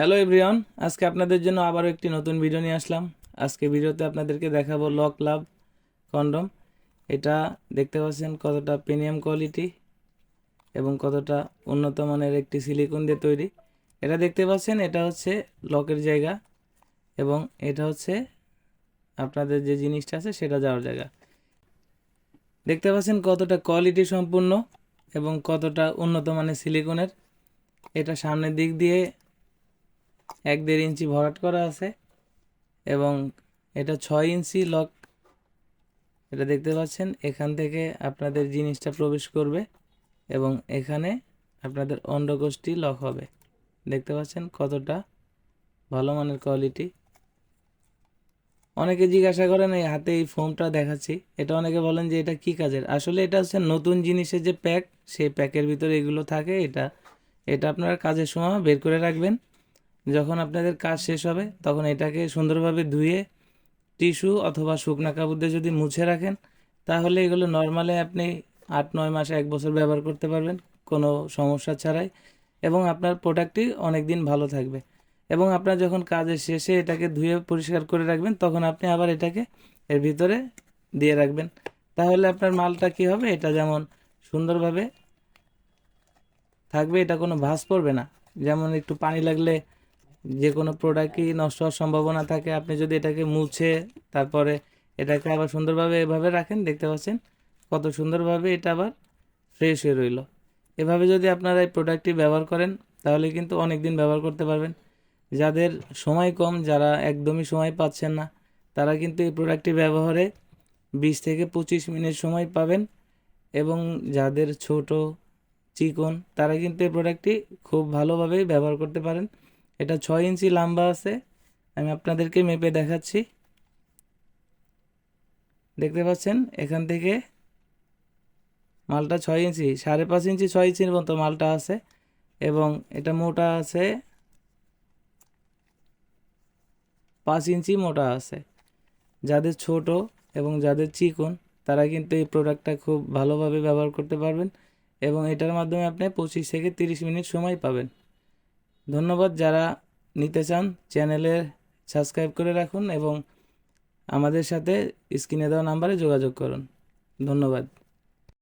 Hello everyone আজকে আপনাদের জন্য আবারও একটি নতুন ভিডিও নিয়ে আসলাম। আজকে ভিডিওতে আপনাদেরকে দেখাবো লক লাভ কন্ডম এটা দেখতে পাচ্ছেন কতটা প্রিমিয়াম কোয়ালিটি এবং কতটা উন্নত মানের একটি সিলিকন দিয়ে তৈরি। এটা দেখতে পাচ্ছেন, এটা হচ্ছে লকের জায়গা এবং এটা হচ্ছে আপনাদের যে জিনিসটা আছে সেটা যাওয়ার জায়গা। দেখতে পাচ্ছেন কতটা কোয়ালিটি সম্পূর্ণ এবং কতটা উন্নত মানের সিলিকনের এটা সামনের দিক দিয়ে এক দেড় ইঞ্চি ভরাট করা আছে এবং এটা ছয় ইঞ্চি লক। এটা দেখতে পাচ্ছেন, এখান থেকে আপনাদের জিনিসটা প্রবেশ করবে এবং এখানে আপনাদের অন্ডকোষটি লক হবে। দেখতে পাচ্ছেন কতটা ভালো মানের কোয়ালিটি। অনেকে জিজ্ঞাসা করেন, এই হাতে এই ফোমটা দেখাচ্ছি। এটা অনেকে বলেন যে এটা কি কাজের? আসলে এটা হচ্ছে নতুন জিনিসের যে প্যাক, সেই প্যাকের ভিতরে এগুলো থাকে। এটা এটা আপনারা কাজের সময় বের করে রাখবেন। যখন আপনাদের কাজ শেষ হবে, তখন এটাকে সুন্দরভাবে ধুয়ে টিস্যু অথবা শুকনা কাপড় দিয়ে যদি মুছে রাখেন, তাহলে এগুলো নর্মালি আপনি আট, নয় মাস, এক বছর ব্যবহার করতে পারবেন, কোনো সমস্যা ছাড়াই। এবং আপনার প্রোডাক্টটি অনেক দিন ভালো থাকবে। এবং আপনার যখন কাজের শেষে এটাকে ধুয়ে পরিষ্কার করে রাখবেন, তখন আপনি আবার এটাকে এর ভিতরে দিয়ে রাখবেন। তাহলে আপনার মালটা কি হবে? এটা যেমন সুন্দরভাবে থাকবে, এটা কোনো ভাঁজ পড়বে না। যেমন একটু পানি লাগলে যে কোনো প্রোডাক্টই নষ্ট হওয়ার সম্ভাবনা থাকে, আপনি যদি এটাকে মুছে তারপরে এটাকে আবার সুন্দরভাবে এভাবে রাখেন, দেখতে পাচ্ছেন কত সুন্দরভাবে এটা আবার ফ্রেশ হয়ে রইল। এভাবে যদি আপনারা এই প্রোডাক্টটি ব্যবহার করেন, তাহলে কিন্তু অনেক দিন ব্যবহার করতে পারবেন। যাদের সময় কম, যারা একদমই সময় পাচ্ছেন না, তারা কিন্তু এই প্রোডাক্টটি ব্যবহারে বিশ থেকে পঁচিশ মিনিট সময় পাবেন এবং যাদের ছোট, চিকন, তারা কিন্তু এই প্রোডাক্টটি খুব ভালোভাবেই ব্যবহার করতে পারেন। এটা ছয় ইঞ্চি লম্বা আছে। আমি আপনাদেরকে মেপে দেখাচ্ছি। দেখতে পাচ্ছেন, এখান থেকে মালটা ছয় ইঞ্চি, সাড়ে পাঁচ ইঞ্চি ছয় ইঞ্চির মতো মালটা আছে এবং এটা মোটা আছে, পাঁচ ইঞ্চি মোটা আছে। যাদের ছোট এবং যাদের চিকন, তারা কিন্তু এই প্রোডাক্টটা খুব ভালোভাবে ব্যবহার করতে পারবেন এবং এটার মাধ্যমে আপনি পঁচিশ থেকে তিরিশ মিনিট সময় পাবেন। ধন্যবাদ যারা নিতে চান চ্যানেলে সাবস্ক্রাইব করে রাখুন এবং আমাদের সাথে স্ক্রিনে দেওয়া নাম্বারে যোগাযোগ করুন। ধন্যবাদ।